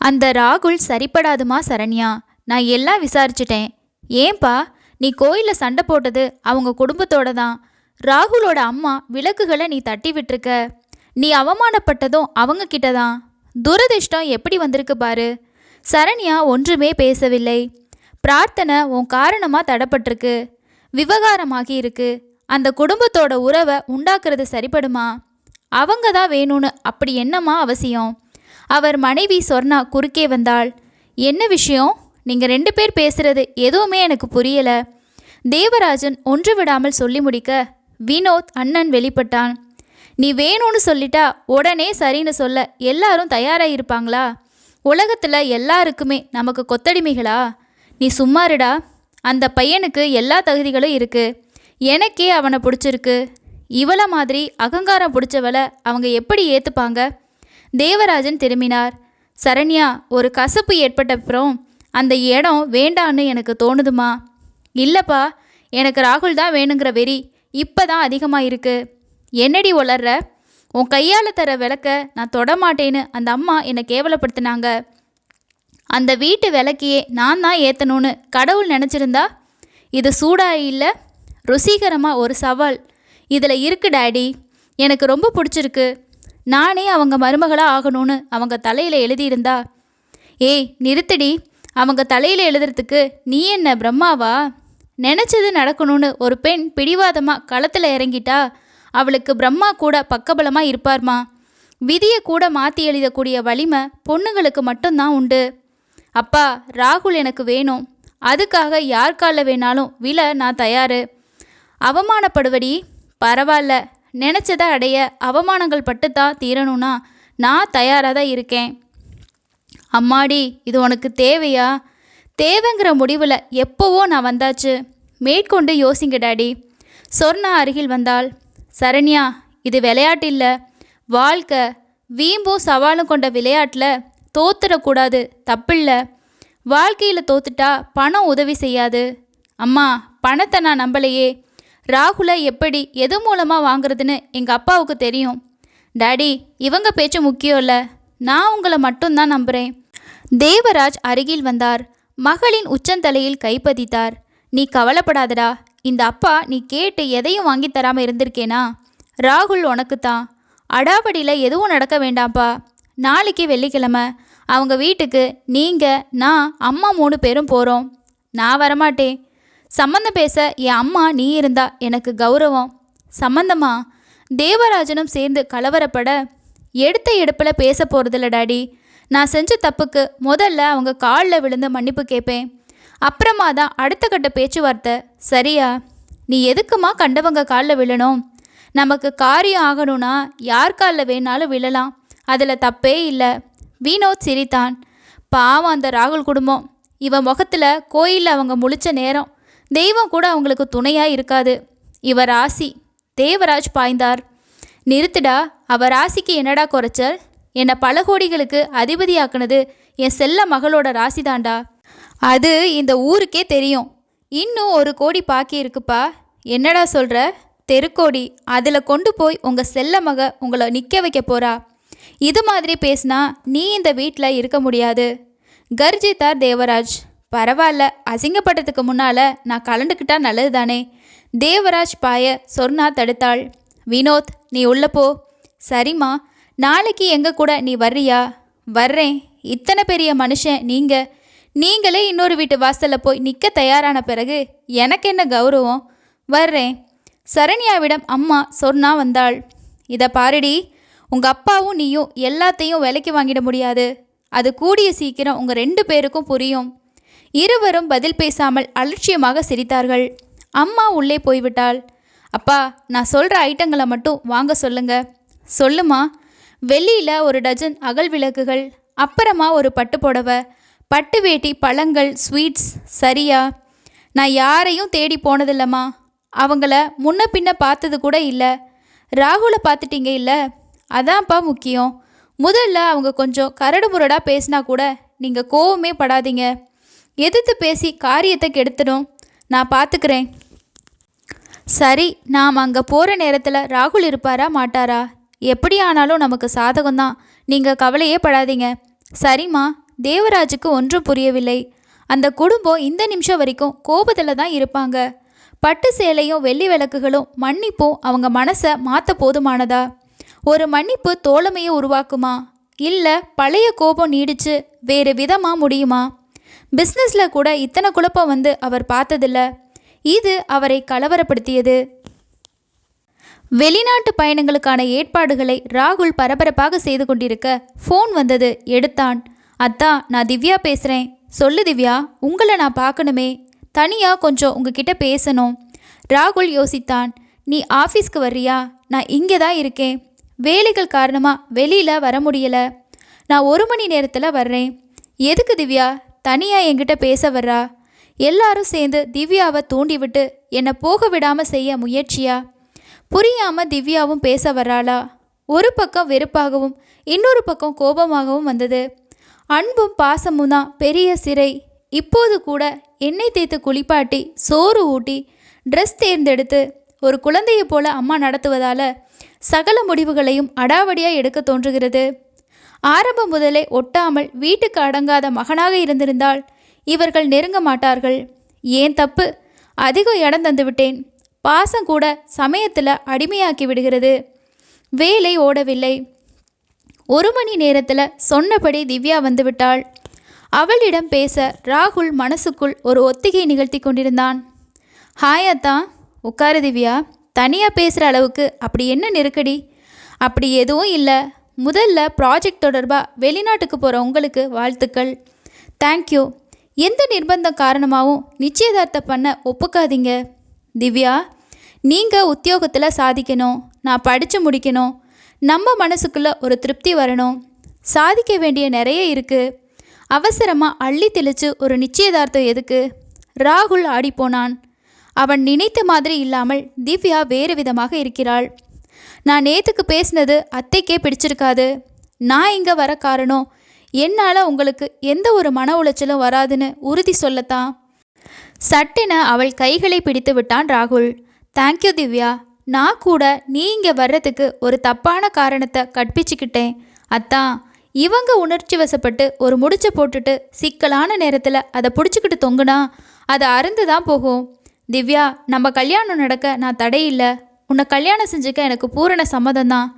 அந்த ராகுல் சரிப்படாதுமா சரண்யா? நான் எல்லாம் விசாரிச்சிட்டேன். ஏன்பா நீ கோயிலில் சண்டை போட்டது அவங்க குடும்பத்தோட தான் ராகுலோட அம்மா விளக்குகளை நீ தட்டி விட்டுருக்க. நீ அவமானப்பட்டதும் அவங்க கிட்ட தான் துரதிர்ஷ்டம் எப்படி வந்திருக்கு பாரு. சரண்யா ஒன்றுமே பேசவில்லை. பிரார்த்தனை உன் காரணமாக தடப்பட்டிருக்கு. விவகாரமாகி இருக்கு. அந்த குடும்பத்தோட உறவை உண்டாக்குறது சரிப்படுமா? அவங்க தான் வேணும்னு அப்படி என்னம்மா அவசியம்? அவர் மனைவி சொர்ணா குறுக்கே வந்தாள். என்ன விஷயம்? நீங்கள் ரெண்டு பேர் பேசுறது எதுவுமே எனக்கு புரியல. தேவராஜன் ஒன்று விடாமல் சொல்லி முடிக்க வினோத் அண்ணன் வெளிப்பட்டான். நீ வேணும்னு சொல்லிட்டா உடனே சரின்னு சொல்ல எல்லாரும் தயாராக இருப்பாங்களா உலகத்தில் எல்லாருக்குமே நமக்கு கொத்தடிமைகளா? நீ சும்மாருடா அந்த பையனுக்கு எல்லா தகுதிகளும் இருக்கு. எனக்கே அவனை பிடிச்சிருக்கு. இவளை மாதிரி அகங்காரம் பிடிச்சவளை அவங்க எப்படி ஏற்றுப்பாங்க தேவராஜன் திரும்பினார். சரண்யா ஒரு கசப்பு ஏற்பட்டப்புறம் அந்த இடம் வேண்டான்னு எனக்கு தோணுதுமா? இல்லைப்பா எனக்கு ராகுல் தான் வேணுங்கிற வெறி இப்போ தான் அதிகமாக இருக்கு என்னடி உளர்ற? உன் கையால் தர விளக்க நான் தொடமாட்டேன்னு அந்த அம்மா என்னை கேவலப்படுத்தினாங்க. அந்த வீட்டு விளக்கையே நான் தான் ஏற்றணும்னு கடவுள் நினச்சிருந்தா? இது சூடா இல்லை? ருசிகரமாக ஒரு சவால். இதில் இருக்கு டாடி. எனக்கு ரொம்ப பிடிச்சிருக்கு. நானே அவங்க மருமகளாக ஆகணும்னு அவங்க தலையில் எழுதியிருந்தா. ஏய் நிறுத்தடி. அவங்க தலையில் எழுதுறதுக்கு நீ என்ன பிரம்மாவா? நினச்சது நடக்கணும்னு ஒரு பெண் பிடிவாதமாக களத்தில் இறங்கிட்டா அவளுக்கு பிரம்மா கூட பக்கபலமாக இருப்பார்மா. விதியை கூட மாற்றி எழுதக்கூடிய வலிமை பொண்ணுங்களுக்கு மட்டும்தான் உண்டு. அப்பா ராகுல் எனக்கு வேணும். அதுக்காக யார் காலில் வேணாலும் விழ நான் தயார். அவமானப்படுவடி? பரவாயில்ல. நினச்சதை அடைய அவமானங்கள் பட்டுத்தான் தீரணும்னா நான் தயாராக தான் இருக்கேன். அம்மாடி இது உனக்கு தேவையா? தேவைங்கிற முடிவில் எப்போவோ நான் வந்தாச்சு. மேற்கொண்டு யோசிங்க டாடி. சொர்ணா அருகில் வந்தால் சரண்யா இது விளையாட்டு இல்லை. வாழ்க்கை வீம்பும் சவாலும் கொண்ட விளையாட்டில் தோத்துடக்கூடாது. தப்பில்ல. வாழ்க்கையில் தோத்துட்டா பணம் உதவி செய்யாது. அம்மா பணத்தை நான் நம்பலையே. ராகுலை எப்படி எது மூலமாக வாங்குறதுன்னு எங்கள் அப்பாவுக்கு தெரியும். டாடி இவங்க பேச்சு முக்கியம் இல்லை. நான் உங்களை மட்டும்தான் நம்புகிறேன் தேவராஜ் அருகில் வந்தார். மகளின் உச்சந்தலையில் கைப்பதித்தார். நீ கவலைப்படாதடா. இந்த அப்பா நீ கேட்டு எதையும் வாங்கித் தராமல் இருந்திருக்கேனா? ராகுல் உனக்கு தான் அடாவடியில் எதுவும் நடக்க வேண்டாம்ப்பா நாளைக்கு வெள்ளிக்கிழமை. அவங்க வீட்டுக்கு நீங்கள் நான் அம்மா மூணு பேரும் போகிறோம் நான் வரமாட்டேன். சம்மந்தம் பேச என் அம்மா நீ இருந்தா எனக்கு கௌரவம். சம்மந்தமா தேவராஜனும் சேர்ந்து கலவரப்பட எடுத்த எடுப்பில் பேச போகிறதில்ல டாடி. நான் செஞ்ச தப்புக்கு முதல்ல அவங்க காலில் விழுந்து மன்னிப்பு கேட்பேன் அப்புறமா தான் அடுத்த கட்ட பேச்சுவார்த்தை. சரியா? நீ எதுக்குமா கண்டவங்க காலில் விழணும்? நமக்கு காரியம் ஆகணும்னா யார் காலில் வேணாலும் விழலாம். அதில் தப்பே இல்லை. வினோத் சிரித்தான். பாவம் அந்த ராகுல் குடும்பம். இவன் முகத்தில் கோயிலில் அவங்க முழிச்ச நேரம். தெய்வம் கூட அவங்களுக்கு துணையாக இருக்காது. இவர் ராசி தேவராஜ் பாய்ந்தார். நிறுத்துடா அவ ராசிக்கு என்னடா குறைச்சல்? என்னை பல கோடிகளுக்கு அதிபதியாக்குனது என் செல்ல மகளோட ராசி தாண்டா அது இந்த ஊருக்கே தெரியும். இன்னும் ஒரு கோடி பாக்கி இருக்குப்பா. என்னடா சொல்கிற தெருக்கோடி. அதில் கொண்டு போய் உங்கள் செல்ல மக உங்களை நிற்க வைக்க போகிறா இது மாதிரி பேசினா நீ இந்த வீட்டில் இருக்க முடியாது. கர்ஜித்தார் தேவராஜ். பரவாயில்ல அசிங்கப்பட்டதுக்கு முன்னால் நான் கலந்துக்கிட்டா நல்லது தானே தேவராஜ் பாய சொர்ணா தடுத்தாள். வினோத் நீ உள்ள போ. சரிம்மா நாளைக்கு எங்கள் கூட நீ வர்றியா? வர்றேன். இத்தனை பெரிய மனுஷன் நீங்கள் நீங்களே இன்னொரு வீட்டு வாசலில் போய் நிற்க தயாரான பிறகு எனக்கு என்ன கௌரவம்? வர்றேன். சரண்யாவிடம் அம்மா சொர்ணா வந்தாள். இதை பாருடி உங்கள் அப்பாவும் நீயும் எல்லாத்தையும் விலைக்கு வாங்கிட முடியாது. அது கூடிய சீக்கிரம் உங்கள் ரெண்டு பேருக்கும் புரியும். இருவரும் பதில் பேசாமல் அலட்சியமாக சிரித்தார்கள். அம்மா உள்ளே போய்விட்டாள். அப்பா நான் சொல்கிற ஐட்டங்களை மட்டும் வாங்க சொல்லுங்க. சொல்லுமா? வெளியில் ஒரு டஜன் அகல் விளக்குகள் அப்புறமா ஒரு பட்டு புடவை பட்டு வேட்டி பழங்கள் ஸ்வீட்ஸ் சரியா? நான் யாரையும் தேடி போனதில்லம்மா. அவங்கள முன்ன பின்ன பார்த்தது கூட இல்லை. ராகுலை பார்த்துட்டீங்க இல்லை? அதான்ப்பா முக்கியம். முதல்ல அவங்க கொஞ்சம் கரடு முரடாக பேசினா கூட நீங்கள் கோவமே படாதீங்க. எதிர்த்து பேசி காரியத்தை கெடுத்துடும். நான் பார்த்துக்கிறேன் சரி நாம் அங்கே போகிற நேரத்தில் ராகுல் இருப்பாரா மாட்டாரா? எப்படி ஆனாலும் நமக்கு சாதகம்தான். நீங்கள் கவலையே படாதீங்க. சரிம்மா தேவராஜுக்கு ஒன்றும் புரியவில்லை. அந்த குடும்பம் இந்த நிமிஷம் வரைக்கும் கோபத்தில் தான் இருப்பாங்க. பட்டு சேலையும் வெள்ளி விளக்குகளும் மன்னிப்பும் அவங்க மனசை மாற்ற போதுமானதா? ஒரு மன்னிப்பு தோழமையை உருவாக்குமா? இல்லை பழைய கோபம் நீடிச்சு வேறு விதமாக முடியுமா? பிஸ்னஸில் கூட இத்தனை குழப்பம் வந்து அவர் பார்த்ததில்ல. இது அவரை கலவரப்படுத்தியது. வெளிநாட்டு பயணங்களுக்கான ஏற்பாடுகளை ராகுல் பரபரப்பாக செய்து கொண்டிருக்க ஃபோன் வந்தது. எடுத்தான். அத்தா நான் திவ்யா பேசுகிறேன் சொல்லு திவ்யா உங்களை நான் பார்க்கணுமே. தனியாக கொஞ்சம் உங்ககிட்ட பேசணும். ராகுல் யோசித்தான். நீ ஆஃபீஸ்க்கு வர்றியா? நான் இங்கே தான் இருக்கேன். வேலைகள் காரணமாக வெளியில் வர முடியலை. நான் ஒரு மணி நேரத்தில் வர்றேன். எதுக்கு திவ்யா? தனியாக என்கிட்ட பேச வர்றா? எல்லாரும் சேர்ந்து திவ்யாவை தூண்டிவிட்டு என்னை போக விடாமல் செய்ய முயற்சியா? புரியாமல் திவ்யாவும் பேச வர்றாளா? ஒரு பக்கம் வெறுப்பாகவும் இன்னொரு பக்கம் கோபமாகவும் வந்தது. அன்பும் பாசமும் தான் பெரிய சிறை. இப்போது கூட எண்ணெய் தேய்த்து குளிப்பாட்டி சோறு ஊட்டி ட்ரெஸ் தேர்ந்தெடுத்து ஒரு குழந்தையை போல அம்மா நடத்துவதால் சகல முடிவுகளையும் அடாவடியாக எடுக்க தோன்றுகிறது. ஆரம்பம் முதலே ஒட்டாமல் வீட்டுக்கு அடங்காத மகனாக இருந்திருந்தால் இவர்கள் நெருங்க மாட்டார்கள். ஏன் தப்பு? அதிகம் இடம் தந்துவிட்டேன் பாசம் கூட சமயத்தில் அடிமையாக்கி விடுகிறது. வேலை ஓடவில்லை. ஒரு மணி நேரத்தில் சொன்னபடி திவ்யா வந்துவிட்டாள் அவளிடம் பேச ராகுல் மனசுக்குள் ஒரு ஒத்திகை நிகழ்த்தி கொண்டிருந்தான். ஹாயாத்தான் உட்காரு திவ்யா. தனியாக பேசுகிற அளவுக்கு அப்படி என்ன நெருக்கடி? அப்படி எதுவும் இல்லை. முதல்ல ப்ராஜெக்ட் தொடர்பாக வெளிநாட்டுக்கு போகிற உங்களுக்கு வாழ்த்துக்கள். தேங்க்யூ எந்த நிர்பந்தம் காரணமாகவும் நிச்சயதார்த்தம் பண்ண ஒப்புக்காதீங்க. திவ்யா நீங்கள் உத்தியோகத்தில் சாதிக்கணும் நான் படித்து முடிக்கணும். நம்ம மனசுக்குள்ளே ஒரு திருப்தி வரணும். சாதிக்க வேண்டிய நிறைய இருக்குது அவசரமாக அள்ளி தெளித்து ஒரு நிச்சயதார்த்தம் எதுக்கு? ராகுல் ஆடிப்போனான். அவன் நினைத்த மாதிரி இல்லாமல் திவ்யா வேறு விதமாக இருக்கிறாள். நான் நேத்துக்கு பேசினது அத்தைக்கே பிடிச்சிருக்காது. நான் இங்கே வர காரணம் என்னால் உங்களுக்கு எந்த ஒரு மன உளைச்சலும் வராதுன்னு உறுதி சொல்லத்தான். சட்டென அவள் கைகளை பிடித்து விட்டான் ராகுல். Thank you Divya. நான் கூட நீ இங்கே வர்றதுக்கு ஒரு தப்பான காரணத்தை கற்பிச்சுக்கிட்டேன். அத்தான் இவங்க உணர்ச்சி வசப்பட்டு ஒரு முடிச்ச போட்டுட்டு சிக்கலான நேரத்தில் அதை பிடிச்சிக்கிட்டு தொங்குனா அதை அருந்து தான் போகும். திவ்யா நம்ம கல்யாணம் நடக்க நான் தடையில்லை. உன்னை கல்யாணம் செஞ்சுக்க எனக்கு பூரண சம்மதம் தான்.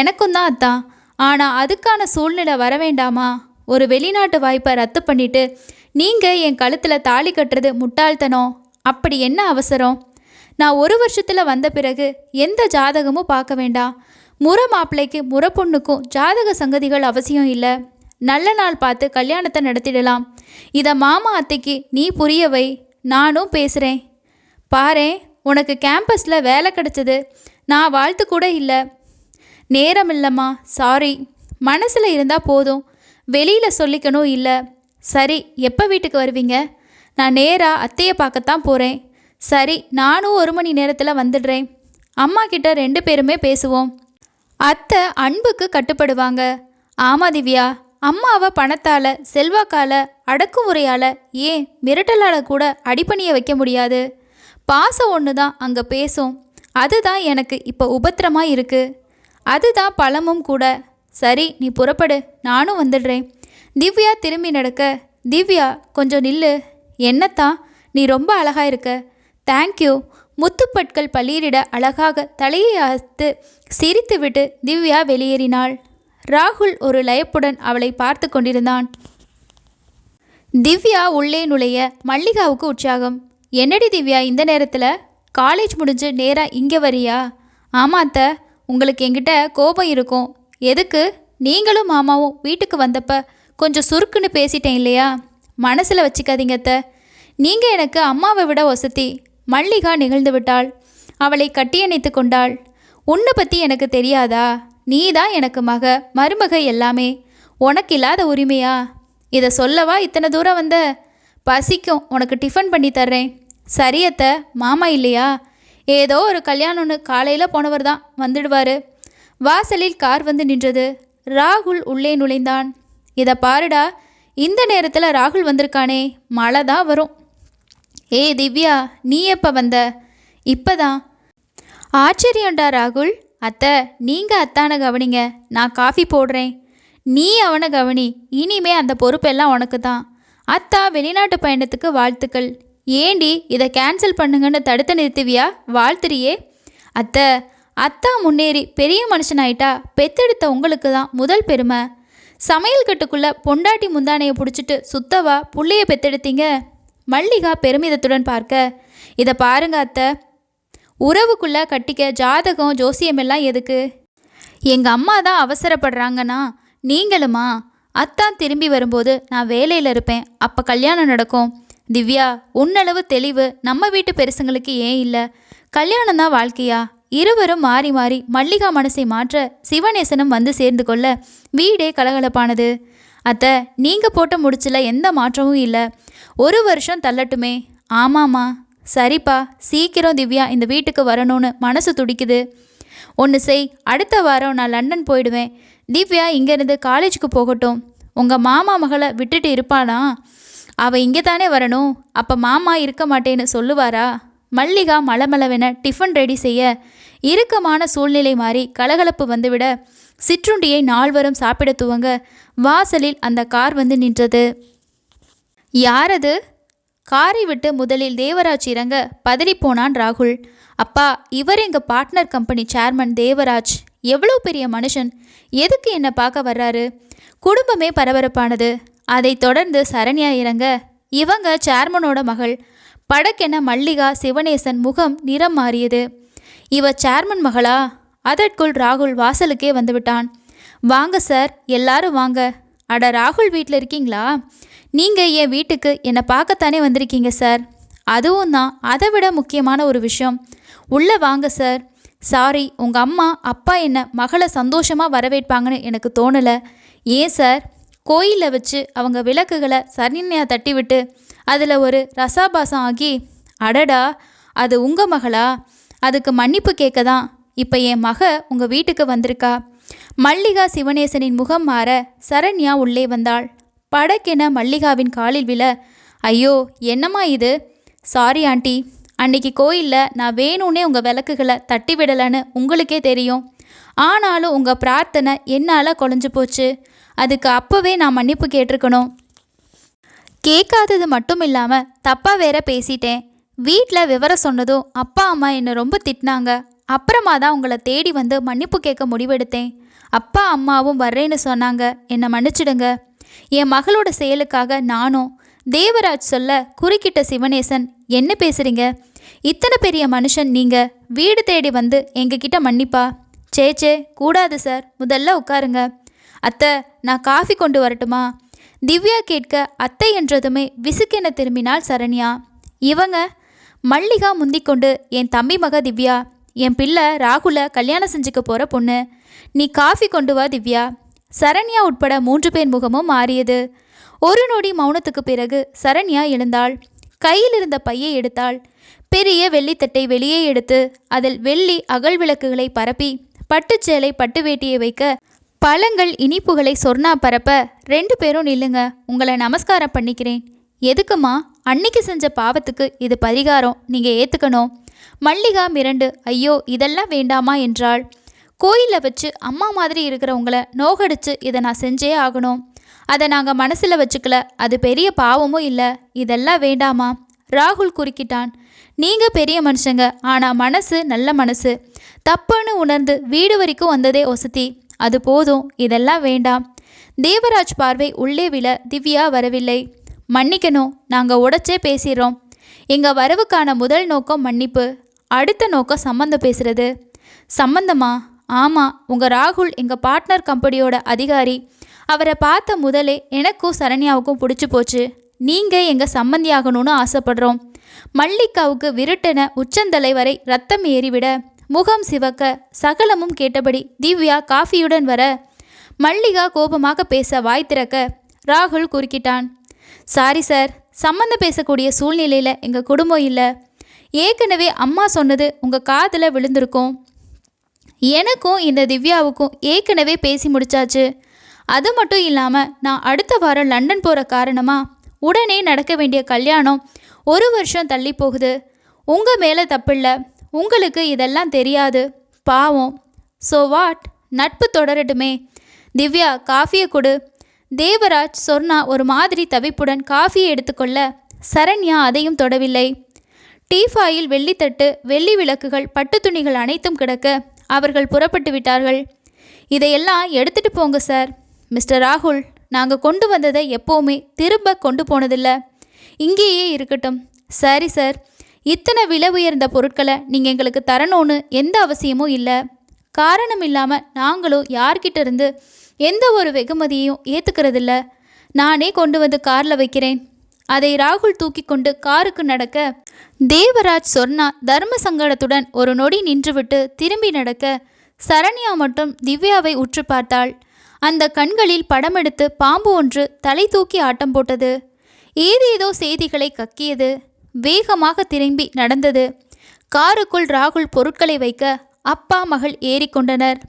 எனக்கும் தான் அத்தான் ஆனால் அதுக்கான சூழ்நிலை வர வேண்டாமா? ஒரு வெளிநாட்டு வாய்ப்பை ரத்து பண்ணிட்டு நீங்கள் என் கழுத்தில் தாலி கட்டுறது முட்டாள்தனம். அப்படி என்ன அவசரம்? நான் ஒரு வருஷத்தில் வந்த பிறகு எந்த ஜாதகமும் பார்க்க வேண்டாம். முறை மாப்பிள்ளைக்கு முறை பொண்ணுக்கும் ஜாதக சங்கதிகள் அவசியம் இல்லை. நல்ல நாள் பார்த்து கல்யாணத்தை நடத்திடலாம். இதை மாமா அத்தைக்கு நீ புரியவை நானும் பேசுகிறேன் பாரேன். உனக்கு கேம்பஸில் வேலை கிடைச்சது. நான் வாழ்த்து கூட இல்லை. நேரம் இல்லைம்மா. சாரி மனசில் இருந்தால் போதும். வெளியில் சொல்லிக்கணும் இல்லை. சரி எப்போ வீட்டுக்கு வருவீங்க? நான் நேராக அத்தையை பார்க்கத்தான் போகிறேன் சரி நானும் ஒரு மணி நேரத்தில் வந்துடுறேன். அம்மா கிட்ட ரெண்டு பேருமே பேசுவோம். அத்தை அன்புக்கு கட்டுப்படுவாங்க. ஆமாம் திவ்யா. அம்மாவை பணத்தால் செல்வாக்கால் அடக்குமுறையால் ஏன் மிரட்டலால் கூட அடிப்பணிய வைக்க முடியாது? பாசம் ஒன்று தான் அங்கே பேசும். அதுதான் எனக்கு இப்போ உபத்திரமாக இருக்குது அதுதான் பழமும் கூட. சரி நீ புறப்படு. நானும் வந்துடுறேன். திவ்யா திரும்பி நடக்க. திவ்யா கொஞ்சம் நில்லு. என்னத்தான் நீ ரொம்ப அழகாக இருக்க. தேங்க்யூ முத்துப்பட்கள் பளிரிட அழகாக தலையை அசத்து சிரித்துவிட்டு திவ்யா வெளியேறினாள். ராகுல் ஒரு லயப்புடன் அவளை பார்த்து கொண்டிருந்தான். திவ்யா உள்ளே நுழைய மல்லிகாவுக்கு உற்சாகம். என்னடி திவ்யா இந்த நேரத்தில்? காலேஜ் முடிஞ்சு நேராக இங்கே வரியா? ஆமாத்த அத்தை உங்களுக்கு என்கிட்ட கோபம் இருக்கும். எதுக்கு? நீங்களும் மாமாவும் வீட்டுக்கு வந்தப்ப கொஞ்சம் சுருக்குன்னு பேசிட்டேன் இல்லையா? மனசில் வச்சுக்காதீங்க அத்தை. நீங்கள் எனக்கு அம்மாவை விட வசதி மல்லிகா நிகழ்ந்து விட்டாள். அவளை கட்டியணைத்து கொண்டாள். உன்னை பற்றி எனக்கு தெரியாதா? நீ தான் எனக்கு மக மருமக எல்லாமே. உனக்கு இல்லாத உரிமையா? இதை சொல்லவா இத்தனை தூரம் வந்த? பசிக்கும் உனக்கு டிஃபன் பண்ணி தர்றேன். சரியத்த மாமா இல்லையா? ஏதோ ஒரு கல்யாணம்னு காலையில் போனவர் தான் வந்துடுவார். வாசலில் கார் வந்து நின்றது. ராகுல் உள்ளே நுழைந்தான். இதை பாருடா இந்த நேரத்தில் ராகுல் வந்திருக்கானே மழை தான் வரும். ஏ திவ்யா நீ எப்போ வந்த? இப்போதான். ஆச்சரியம்டா ராகுல். அத்தை நீங்கள் அத்தானை கவனிங்க. நான் காஃபி போடுறேன். நீ அவனை கவனி. இனிமே அந்த பொறுப்பெல்லாம் உனக்கு தான் அத்தா வெளிநாட்டு பயணத்துக்கு வாழ்த்துக்கள். ஏண்டி இதை கேன்சல் பண்ணுங்கன்னு தடுத்து நிறுத்துவியா? வாழ்த்துறியே. அத்தை அத்தா முன்னேறி பெரிய மனுஷனாயிட்டா பெத்தெடுத்த உங்களுக்கு தான் முதல் பெருமை. சமையல் கட்டுக்குள்ள பொண்டாட்டி முந்தானையை பிடிச்சிட்டு சுத்தவா புள்ளைய பெத்தெடுத்தீங்க? மல்லிகா பெருமிதத்துடன் பார்க்க. இதை பாருங்க அத்தை. உறவுக்குள்ள கட்டிக்க ஜாதகம் ஜோசியமெல்லாம் எதுக்கு? எங்கள் அம்மா தான் அவசரப்படுறாங்கன்னா நீங்களுமா? அத்தான் திரும்பி வரும்போது நான் வேலையில் இருப்பேன். அப்போ கல்யாணம் நடக்கும். திவ்யா உன்னளவு தெளிவு நம்ம வீட்டு பெருசுங்களுக்கு ஏன் இல்லை? கல்யாணம் தான் வாழ்க்கையா? இருவரும் மாறி மாறி மல்லிகா மனசை மாற்ற சிவநேசனும் வந்து சேர்ந்து கொள்ள வீடே கலகலப்பானது. அத்தை நீங்கள் போட்ட முடிச்சில் எந்த மாற்றமும் இல்லை. ஒரு வருஷம் தள்ளட்டுமே. ஆமாம்மா. சரிப்பா. சீக்கிரம் திவ்யா இந்த வீட்டுக்கு வரணும்னு மனசு துடிக்குது. ஒன்று செய். அடுத்த வாரம் நான் லண்டன் போயிடுவேன். திவ்யா இங்கேருந்து காலேஜுக்கு போகட்டும். உங்கள் மாமா மகளை விட்டுட்டு இருப்பானா? அவள் இங்கே தானே வரணும்? அப்போ மாமா இருக்க மாட்டேன்னு சொல்லுவாரா? மல்லிகா மலமளவென டிஃபன் ரெடி செய்ய இறுக்கமான சூழ்நிலை மாறி கலகலப்பு வந்துவிட சிற்றுண்டியை நால்வரும் சாப்பிட துவங்க வாசலில் அந்த கார் வந்து நின்றது. யாரது? காரை விட்டு முதலில் தேவராஜ் இறங்க பதறிப்போனான் ராகுல். அப்பா இவர் எங்கள் பார்ட்னர் கம்பெனி சேர்மன் தேவராஜ். எவ்வளோ பெரிய மனுஷன். எதுக்கு என்னை பார்க்க வர்றாரு? குடும்பமே பரபரப்பானது. அதைத் தொடர்ந்து சரண்யா இறங்க இவங்க சேர்மனோட மகள். படக்கென மல்லிகா சிவனேசன் முகம் நிறம் மாறியது. இவ சேர்மன் மகளா? அதற்குள் ராகுல் வாசலுக்கே வந்துவிட்டான். வாங்க சார். எல்லாரும் வாங்க. அட ராகுல் வீட்டில் இருக்கீங்களா? நீங்கள் என் வீட்டுக்கு என்னை பார்க்கத்தானே வந்திருக்கீங்க சார். அதுவும் தான். அதை விட முக்கியமான ஒரு விஷயம். உள்ளே வாங்க சார். சாரி உங்கள் அம்மா அப்பா என்ன மகளை சந்தோஷமாக வரவேற்பாங்கன்னு எனக்கு தோணலை. ஏன் சார்? கோயிலில் வச்சு அவங்க விளக்குகளை சரண்யா தட்டிவிட்டு அதில் ஒரு ரசாபாசம் ஆகி அடடா அது உங்கள் மகளா? அதுக்கு மன்னிப்பு கேட்க தான் இப்போ என் மக உங்கள் வீட்டுக்கு வந்திருக்கா. மல்லிகா சிவனேசனின் முகம் மாற சரண்யா உள்ளே வந்தாள். படக்கென மல்லிகாவின் காலில் விழ ஐயோ என்னம்மா இது? Sorry aunty. அன்னைக்கு கோயிலில் நான் வேணும்னே உங்கள் விளக்குகளை தட்டி விடலைன்னு உங்களுக்கே தெரியும். ஆனாலும் உங்கள் பிரார்த்தனை என்னால் குழஞ்சு போச்சு. அதுக்கு அப்போவே நான் மன்னிப்பு கேட்டிருக்கணும். கேட்காதது மட்டும் இல்லாமல் தப்பாக வேற பேசிட்டேன். வீட்டில் விவரம் சொன்னதும் அப்பா அம்மா என்னை ரொம்ப திட்டினாங்க. அப்புறமா தான் உங்களை தேடி வந்து மன்னிப்பு கேட்க முடிவெடுத்தேன். அப்பா அம்மாவும் வர்றேன்னு சொன்னாங்க. என்னை மன்னிச்சிடுங்க. என் மகளோட செயலுக்காக நானும் தேவராஜ் சொல்ல குறுக்கிட்ட சிவனேசன் என்ன பேசுறீங்க? இத்தனை பெரிய மனுஷன் நீங்க. வீடு தேடி வந்து எங்ககிட்ட மன்னிப்பா. சே சே கூடாது சார். முதல்ல உட்காருங்க. அத்தை நான் காஃபி கொண்டு வரட்டுமா? திவ்யா கேட்க அத்தை என்றதுமே விசுக்கென திரும்பினாள் சரண்யா. இவங்க மல்லிகா முந்திக்கொண்டு என் தம்பி மக திவ்யா என் பிள்ளை ராகுல கல்யாணம் செஞ்சுக்க போகிற பொண்ணு. நீ காஃபி கொண்டு வா திவ்யா. சரண்யா உட்பட மூன்று பேர் முகமும் மாறியது. ஒரு நொடி மௌனத்துக்கு பிறகு சரண்யா எழுந்தாள். கையில் இருந்த பையை எடுத்தாள். பெரிய வெள்ளித்தட்டை வெளியே எடுத்து அதில் வெள்ளி அகல் விளக்குகளை பரப்பி பட்டுச்சேலை பட்டு வேட்டியை வைக்க பழங்கள் இனிப்புகளை சொர்ணா பரப்ப ரெண்டு பேரும் நில்லுங்க. உங்களை நமஸ்காரம் பண்ணிக்கிறேன். எதுக்குமா அன்னைக்கு செஞ்ச பாவத்துக்கு இது பரிகாரம். நீங்கள் ஏற்றுக்கணும் மல்லிகா மிரண்டு ஐயோ இதெல்லாம் வேண்டாமா? என்றாள். கோயிலில் வச்சு அம்மா மாதிரி இருக்கிறவங்கள நோகடிச்சு இதை நான் செஞ்சே ஆகணும். அதை நாங்கள் மனசில் வச்சுக்கல. அது பெரிய பாவமும் இல்லை. இதெல்லாம் வேண்டாமா? ராகுல் குறுக்கிட்டான். நீங்கள் பெரிய மனுஷங்க. ஆனால் மனசு நல்ல மனசு. தப்புன்னு உணர்ந்து வீடு வரைக்கும் வந்ததே ஒசத்தி. அது போதும் இதெல்லாம் வேண்டாம். தேவராஜ் பார்வை உள்ளே விழ திவ்யா வரவில்லை. மன்னிக்கணும் நாங்கள் உடச்சே பேசிடுறோம். எங்கள் வரவுக்கான முதல் நோக்கம் மன்னிப்பு. அடுத்த நோக்கம் சம்மந்தம் பேசுறது. சம்மந்தமா ஆமாம் உங்கள் ராகுல் எங்கள் பார்ட்னர் கம்பெனியோட அதிகாரி. அவரை பார்த்த முதலே எனக்கும் சரண்யாவுக்கும் பிடிச்சி போச்சு. நீங்கள் எங்கள் சம்மந்தியாகணும்னு ஆசைப்படுறோம். மல்லிகாவுக்கு விருட்டென உச்சந்தலை வரை ரத்தம் ஏறிவிட முகம் சிவக்க சகலமும் கேட்டபடி திவ்யா காஃபியுடன் வர மல்லிகா கோபமாக பேச வாய் திறக்க ராகுல் குறுக்கிட்டான். சாரி சார் சம்மந்தம் பேசக்கூடிய சூழ்நிலையில் எங்கள் குடும்பம் இல்லை. ஏற்கனவே அம்மா சொன்னது உங்கள் காதில் விழுந்திருக்கும். எனக்கும் இந்த திவ்யாவுக்கும் ஏற்கனவே பேசி முடிச்சாச்சு. அது மட்டும் இல்லாமல் நான் அடுத்த வாரம் லண்டன் போகிற காரணமாக உடனே நடக்க வேண்டிய கல்யாணம் ஒரு வருஷம் தள்ளி போகுது. உங்கள் மேலே தப்பில்லை. உங்களுக்கு இதெல்லாம் தெரியாது. பாவம். ஸோ வாட் நட்பு தொடரட்டுமே. திவ்யா காஃபியை கொடு. தேவராஜ் சொர்ணா ஒரு மாதிரி தவிப்புடன் காஃபியை எடுத்துக்கொள்ள சரண்யா அதையும் தொடவில்லை. டீஃபாயில் வெள்ளித்தட்டு வெள்ளி விளக்குகள் பட்டு துணிகள் அனைத்தும் கிடக்க அவர்கள் புறப்பட்டு விட்டார்கள். இதையெல்லாம் எடுத்துட்டு போங்க சார். மிஸ்டர் ராகுல் நாங்கள் கொண்டு வந்ததை எப்போவுமே திரும்ப கொண்டு போனதில்லை. இங்கேயே இருக்கட்டும். சரி சார். இத்தனை விலை உயர்ந்த பொருட்களை நீங்கள் எங்களுக்கு தரணும்னு எந்த அவசியமும் இல்லை. காரணம் இல்லாமல் நாங்களும் யார்கிட்ட இருந்து எந்த ஒரு வெகுமதியையும் ஏற்றுக்கிறதில்ல நானே கொண்டு வந்து காரில் வைக்கிறேன். அதை ராகுல் தூக்கி கொண்டு காருக்கு நடக்க தேவராஜ் சொர்ணா தர்ம சங்கடத்துடன் ஒரு நொடி நின்றுவிட்டு திரும்பி நடக்க சரண்யா மட்டும் திவ்யாவை உற்று பார்த்தாள். அந்த கண்களில் படமெடுத்து பாம்பு ஒன்று தலை தூக்கி ஆட்டம் போட்டது. ஏதேதோ செய்திகளை கக்கியது. வேகமாக திரும்பி நடந்தது. காருக்குள் ராகுல் பொருட்களை வைக்க அப்பா மகள் ஏறிக்கொண்டனர்.